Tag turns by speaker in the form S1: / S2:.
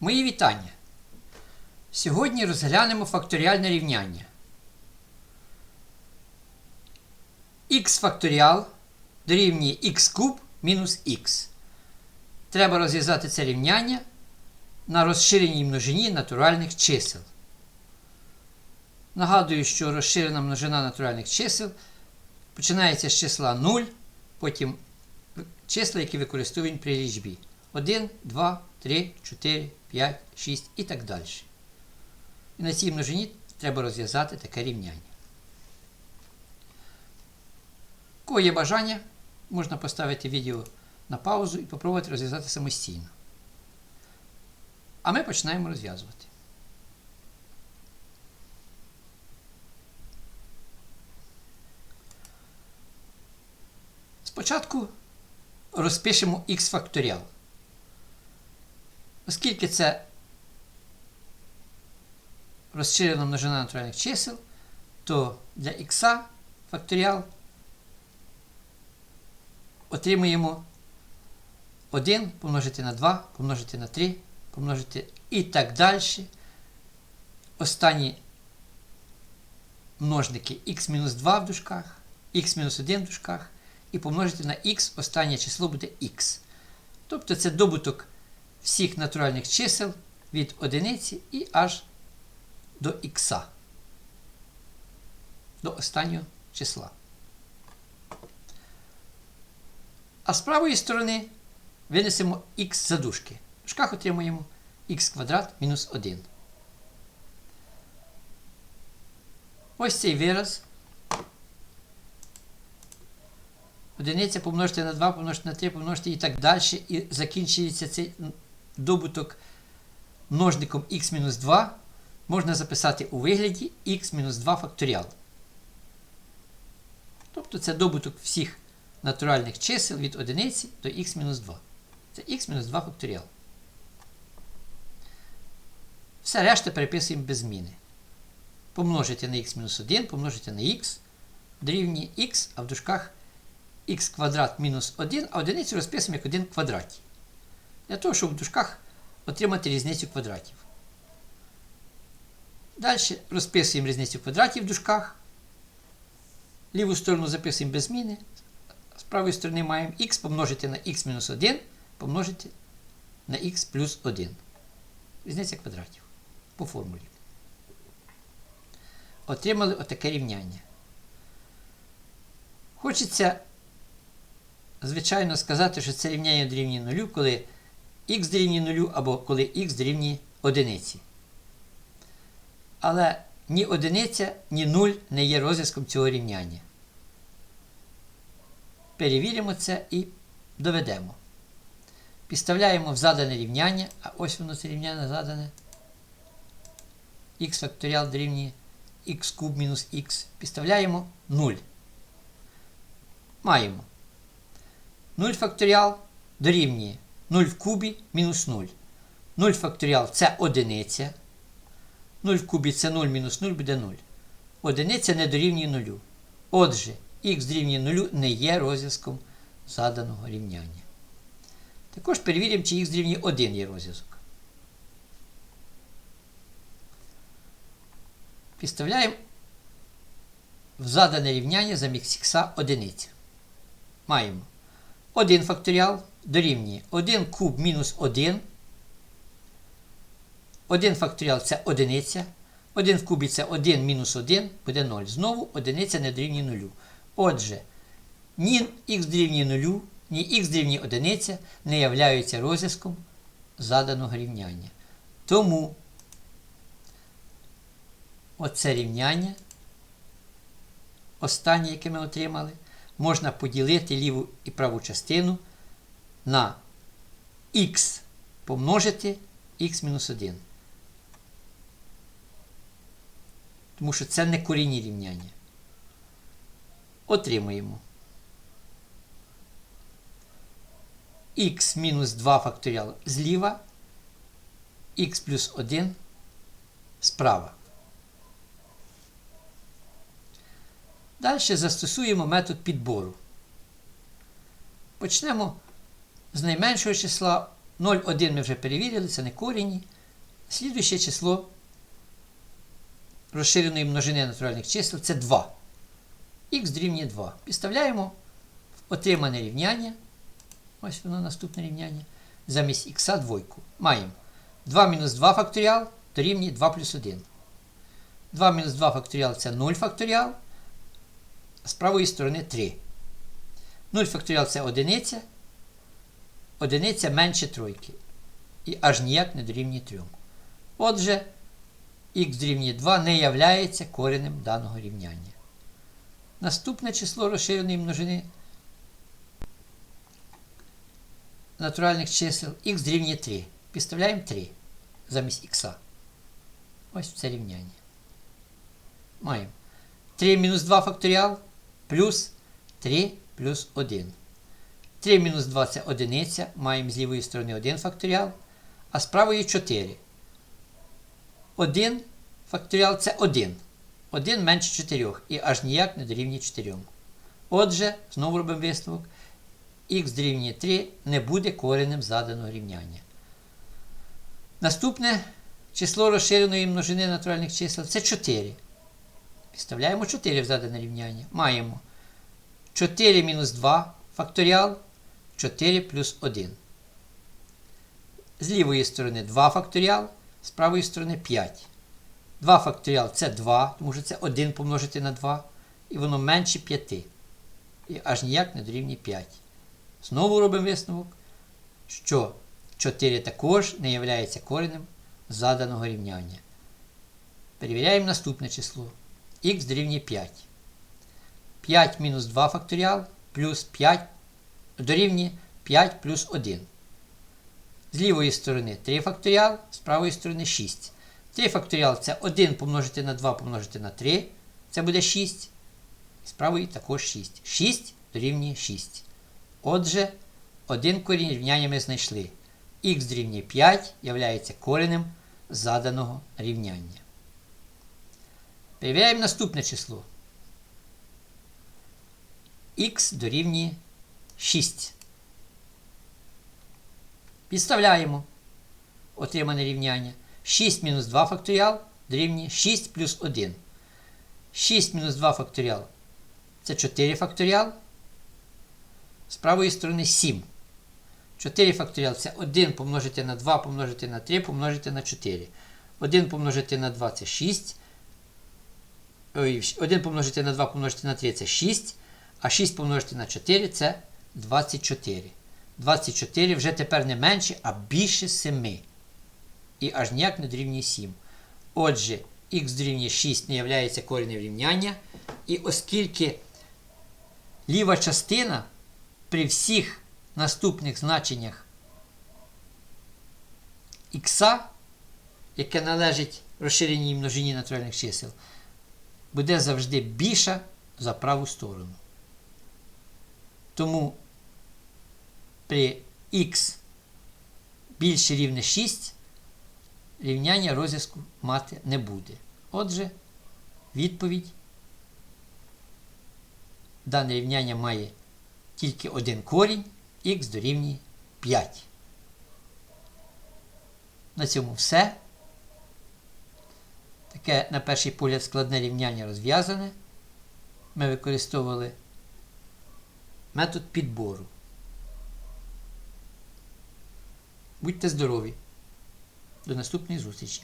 S1: Мої вітання. Сьогодні розглянемо факторіальне рівняння. х факторіал дорівнює х куб мінус х. Треба розв'язати це рівняння на розширеній множині натуральних чисел. Нагадую, що розширена множина натуральних чисел починається з числа 0, потім числа, які використовуємо при лічбі. 1, 2, 3, 4, 5, 6 і так далі. І на цій множині треба розв'язати таке рівняння. Кого є бажання, можна поставити відео на паузу і спробувати розв'язати самостійно. А ми починаємо розв'язувати. Спочатку розпишемо х факторіал. Оскільки це розширена множина натуральних чисел, то для х факторіал отримуємо 1 помножити на 2, помножити на 3, помножити і так далі. Останні множники х-2 в дужках, х-1 в дужках, і помножити на х останнє число буде х. Тобто це добуток всіх натуральних чисел від одиниці і аж до х, до останнього числа. А з правої сторони винесемо х задушки. В дужках отримуємо х квадрат мінус 1. Ось цей вираз. Одиниця помножити на 2, помножити на 3, помножити і так далі. І закінчується цей добуток множником х-2 можна записати у вигляді х-2 факторіал. Тобто це добуток всіх натуральних чисел від одиниці до х-2. Це х-2 факторіал. Все решта переписуємо без зміни. Помножити на х-1, помножити на х, дорівнює х, а в дужках х квадрат мінус 1, а одиницю розписуємо як 1 квадраті. Для того, щоб в дужках отримати різницю квадратів. Далі розписуємо різницю квадратів в дужках. Ліву сторону записуємо без зміни. З правої сторони маємо х помножити на х-1 помножити на х плюс 1. Різниця квадратів по формулі. Отримали отаке рівняння. Хочеться, звичайно, сказати, що це рівняння дорівнює нулю, коли х дорівнює нулю або коли х дорівнює одиниці. Але ні одиниця, ні нуль не є розв'язком цього рівняння. Перевіримо це і доведемо. Підставляємо в задане рівняння, а ось воно це рівняння задане. х факторіал дорівнює х куб мінус х. Підставляємо 0. Маємо 0 факторіал дорівнює 0 в кубі мінус 0. 0 факторіал це одиниця. 0 в кубі це 0 мінус 0 буде 0. Одиниця не дорівнює 0. Отже, х дорівнює 0 не є розв'язком заданого рівняння. Також перевіримо, чи х дорівнює 1 є розв'язок. Підставляємо в задане рівняння замість х одиниця. Маємо 1 факторіал дорівнює 1 куб мінус 1. 1 факторіал це одиниця. 1 в кубі це 1 мінус 1 буде 0. Знову одиниця не дорівнює 0. Отже, ні х дорівнює 0, ні х дорівнює 1 не являються розв'язком заданого рівняння. Тому оце рівняння, останнє, яке ми отримали, можна поділити ліву і праву частину на х помножити х-1. Тому що це не корінні рівняння. Отримуємо х мінус 2 факторіал зліва, х плюс 1 справа. Далі застосуємо метод підбору. Почнемо з найменшого числа 0,1 ми вже перевірили, це не корінь. Слідуюче число розширеної множини натуральних чисел це 2. Х дорівнює 2. Підставляємо в отримане рівняння. Ось воно наступне рівняння. Замість х двойку. Маємо 2 мінус 2 факторіал дорівнює 2 плюс 1. 2 мінус 2 факторіал це 0 факторіал. З правої сторони 3. 0 факторіал це одиниця. Одиниця менше тройки. І аж ніяк не дорівнює 3. Отже, х дорівнює 2 не являється коренем даного рівняння. Наступне число розширеної множини натуральних чисел х дорівнює 3. Підставляємо 3 замість х. Ось це рівняння. Маємо 3 мінус 2 факторіал плюс 3 плюс 1. 3 мінус 2 це одиниця. Маємо з лівої сторони 1 факторіал, а з правої 4. 1 факторіал це 1. 1 менше 4 і аж ніяк не дорівнює 4. Отже, знову робимо висновок. х дорівнює 3 не буде коренем заданого рівняння. Наступне число розширеної множини натуральних чисел це 4. Підставляємо 4 в задане рівняння. Маємо 4 мінус 2 факторіал 4 плюс 1. З лівої сторони 2 факторіал, з правої сторони 5. 2 факторіал це 2, тому що це 1 помножити на 2, і воно менше 5. І аж ніяк не дорівнює 5. Знову робимо висновок, що 4 також не є коренем заданого рівняння. Перевіряємо наступне число. х дорівнює 5. 5 мінус 2 факторіал плюс 5 дорівнює 5 плюс 1. З лівої сторони 3 факторіал, з правої сторони 6. 3 факторіал це 1 помножити на 2 помножити на 3. Це буде 6. З правої також 6. 6 дорівнює 6. Отже, один корінь рівняння ми знайшли. х дорівнює 5 являється коренем заданого рівняння. Перевіряємо наступне число. х дорівнює 6. Підставляємо отримане рівняння. 6 мінус 2 факторіал дорівнює 6 плюс 1. 6 мінус 2 факторіал це 4 факторіал. З правої сторони 7. 4 факторіал це 1 помножити на 2 помножити на 3 помножити на 4. 1 помножити на 2 це 6. Ой, 1 помножити на 2 помножити на 3 це 6. А 6 помножити на 4 це 24. 24 вже тепер не менше, а більше 7. І аж ніяк не дорівнює 7. Отже, х дорівнює 6 не є коренем рівняння. І оскільки ліва частина при всіх наступних значеннях х, яке належить розширеній множині натуральних чисел, буде завжди більша за праву сторону. Тому при х більше рівне 6 рівняння розв'язку мати не буде. Отже, відповідь дане рівняння має тільки один корінь, х дорівнює 5. На цьому все. Таке, на перший погляд, складне рівняння розв'язане. Ми використовували метод підбору. Будьте здорові! До наступної зустрічі!